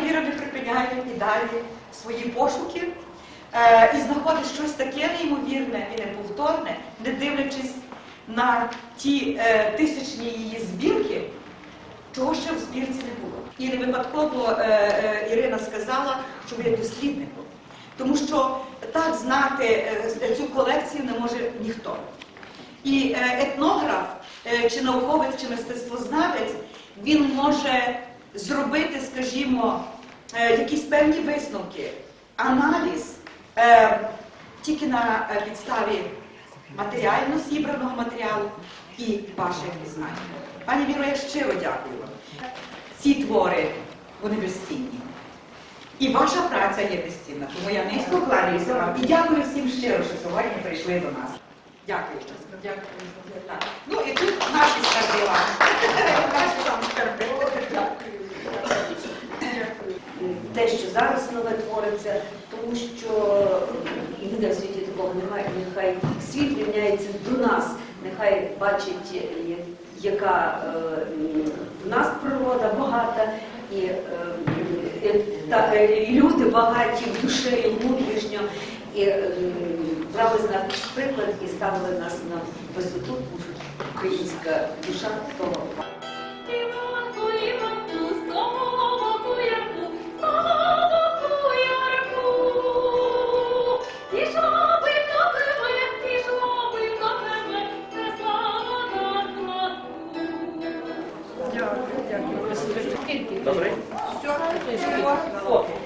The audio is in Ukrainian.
Віра не припиняє і далі свої пошуки е, і знаходить щось таке неймовірне і неповторне, не дивлячись на ті е, тисячні її збірки, чого ще в збірці не було. І не випадково е, е, Ірина сказала, що ви є дослідником. Тому що так знати е, цю колекцію не може ніхто. І е, етнограф, е, чи науковець, чи мистецтвознавець, він може зробити, скажімо, е, якісь певні висновки, аналіз е, тільки на підставі матеріально зібраного матеріалу і ваших знань. Пані Віро, я щиро дякую вам. Ці твори, вони безцінні. І ваша праця є безцінна, тому я низько кланяюся вам і дякую всім щиро, що сьогодні прийшли до нас. Дякую. Дякую. Ну і тут наші скарби вам. Наші вам скарби. Те, що зараз нове твориться, тому що ніде в світі такого немає. Нехай світ рівняється до нас, нехай бачить, е, яка е, в нас природа багата, і, е, е, та, е, люди багаті в душею внутрішньо. І е, брали з нас приклад і ставили нас на висоту, українська душа того. Дякую, дякую. Добре? Все,